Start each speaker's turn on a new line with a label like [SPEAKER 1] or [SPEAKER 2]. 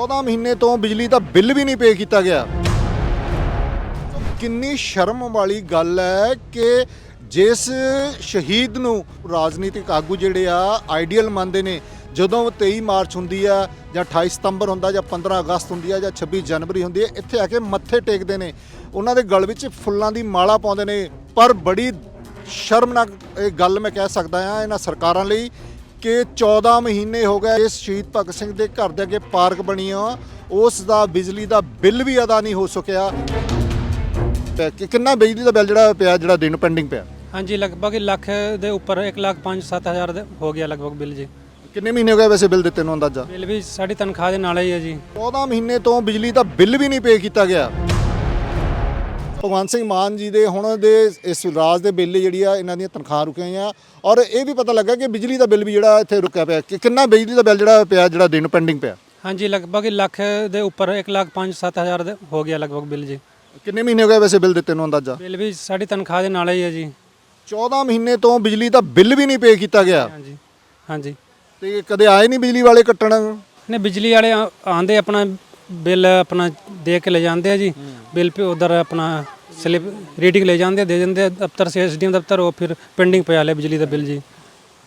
[SPEAKER 1] 14 ਮਹੀਨੇ ਤੋਂ ਬਿਜਲੀ ਦਾ ਬਿੱਲ ਵੀ ਨਹੀਂ ਪੇ ਕੀਤਾ ਗਿਆ। ਕਿੰਨੀ ਸ਼ਰਮ ਵਾਲੀ ਗੱਲ ਹੈ ਕਿ ਜਿਸ ਸ਼ਹੀਦ ਨੂੰ ਰਾਜਨੀਤਿਕ ਆਗੂ ਜਿਹੜੇ ਆ, ਆਈਡੀਅਲ ਮੰਨਦੇ ਨੇ, ਜਦੋਂ 23 ਮਾਰਚ ਹੁੰਦੀ ਆ ਜਾਂ 28 ਸਤੰਬਰ ਹੁੰਦਾ ਜਾਂ 15 ਅਗਸਤ ਹੁੰਦੀ ਆ ਜਾਂ 26 ਜਨਵਰੀ ਹੁੰਦੀ ਹੈ ਇੱਥੇ ਆ ਕੇ ਮੱਥੇ ਟੇਕਦੇ ਨੇ। ਉਹਨਾਂ ਦੇ ਗਲ ਵਿੱਚ ਫੁੱਲਾਂ ਦੀ ਮਾਲਾ ਪਾਉਂਦੇ ਨੇ। ਪਰ ਬੜੀ ਸ਼ਰਮਨਾਕ ਇਹ ਗੱਲ ਮੈਂ ਕਹਿ ਸਕਦਾ ਆ, ਇਹਨਾਂ ਸਰਕਾਰਾਂ ਲਈ ਕਿ 14 ਮਹੀਨੇ ਹੋ ਗਏ ਇਸ ਸ਼ਹੀਦ ਭਗਤ ਸਿੰਘ ਦੇ ਘਰ ਦੇ ਅੱਗੇ ਪਾਰਕ ਬਣੀ ਆ। ਉਸ ਦਾ ਬਿਜਲੀ ਦਾ ਬਿੱਲ ਵੀ ਅਦਾ ਨਹੀਂ ਹੋ ਸਕਿਆ। ਕਿ ਕਿੰਨਾ ਬਿਜਲੀ ਦਾ ਬਿੱਲ ਜਿਹੜਾ ਪਿਆ ਜਿਹੜਾ ਦਿਨ ਪੈਂਡਿੰਗ ਪਿਆ?
[SPEAKER 2] ਹਾਂਜੀ ਲਗਭਗ ਲੱਖ ਦੇ ਉੱਪਰ 1 ਲੱਖ 5 ਹਜ਼ਾਰ ਦੇ ਹੋ ਗਿਆ ਲਗਭਗ ਬਿੱਲ ਜੀ।
[SPEAKER 1] ਕਿੰਨੇ ਮਹੀਨੇ ਹੋ ਗਏ ਵੈਸੇ ਬਿੱਲ ਦਿੱਤੇ ਨੂੰ ਅੰਦਾਜ਼ਾ?
[SPEAKER 2] ਬਿੱਲ ਵੀ ਸਾਡੀ ਤਨਖਾਹ ਦੇ ਨਾਲ ਹੀ ਹੈ ਜੀ।
[SPEAKER 1] 14 ਮਹੀਨੇ ਤੋਂ ਬਿਜਲੀ ਦਾ ਬਿੱਲ ਵੀ ਨਹੀਂ ਪੇ ਕੀਤਾ ਗਿਆ। ਭਗਵੰਤ ਸਿੰਘ ਮਾਨ ਜੀ ਦੇ ਹੁਣ ਦੇ ਇਸ ਰਾਜ ਦੇ ਬਿੱਲ ਜਿਹੜੀ ਆ ਇਹਨਾਂ ਦੀਆਂ ਤਨਖਾਹਾਂ ਰੁਕੀਆਂ ਆ। ਔਰ ਇਹ ਵੀ ਪਤਾ ਲੱਗਾ ਕਿ ਬਿਜਲੀ ਦਾ ਬਿੱਲ ਵੀ ਜਿਹੜਾ ਇੱਥੇ ਰੁਕਿਆ ਪਿਆ। ਕਿ ਕਿੰਨਾ ਬਿਜਲੀ ਦਾ ਬਿੱਲ ਜਿਹੜਾ ਪਿਆ ਜਿਹੜਾ ਦਿਨ ਪੈਂਡਿੰਗ ਪਿਆ?
[SPEAKER 2] ਹਾਂਜੀ ਲਗਭਗ ਲੱਖ ਦੇ ਉੱਪਰ 1 ਲੱਖ 5 ਹਜ਼ਾਰ ਦੇ ਹੋ ਗਿਆ ਲਗਭਗ ਬਿੱਲ ਜੀ।
[SPEAKER 1] ਕਿੰਨੇ ਮਹੀਨੇ ਹੋ ਗਏ ਵੈਸੇ ਬਿੱਲ ਦਿੱਤੇ ਨੂੰ ਅੰਦਾਜ਼ਾ?
[SPEAKER 2] ਬਿੱਲ ਵੀ ਸਾਡੀ ਤਨਖਾਹ ਦੇ ਨਾਲ ਹੀ ਹੈ ਜੀ।
[SPEAKER 1] 14 ਮਹੀਨੇ ਤੋਂ ਬਿਜਲੀ ਦਾ ਬਿੱਲ ਵੀ ਨਹੀਂ ਪੇ ਕੀਤਾ ਗਿਆ।
[SPEAKER 2] ਹਾਂਜੀ ਹਾਂਜੀ।
[SPEAKER 1] ਤੇ ਕਦੇ ਆਏ ਨਹੀਂ ਬਿਜਲੀ ਵਾਲੇ ਕੱਟਣ?
[SPEAKER 2] ਨੇ ਬਿਜਲੀ ਵਾਲੇ ਆਂਦੇ ਆਪਣਾ ਬਿੱਲ ਆਪਣਾ ਦੇ ਕੇ ਲੈ ਜਾਂਦੇ ਆ ਜੀ। ਬਿੱਲ ਪੇ ਉਧਰ ਆਪਣਾ ਸਲਿੱਪ ਰੀਡਿੰਗ ਲੈ ਜਾਂਦੇ ਆ, ਦੇ ਦਿੰਦੇ ਆ ਦਫ਼ਤਰ ਸੇ ਐਸਡੀਐਮ ਦਫ਼ਤਰ ਉਹ ਫਿਰ ਪੈਂਡਿੰਗ ਪਿਆ ਲੈ ਬਿਜਲੀ ਦਾ ਬਿੱਲ ਜੀ।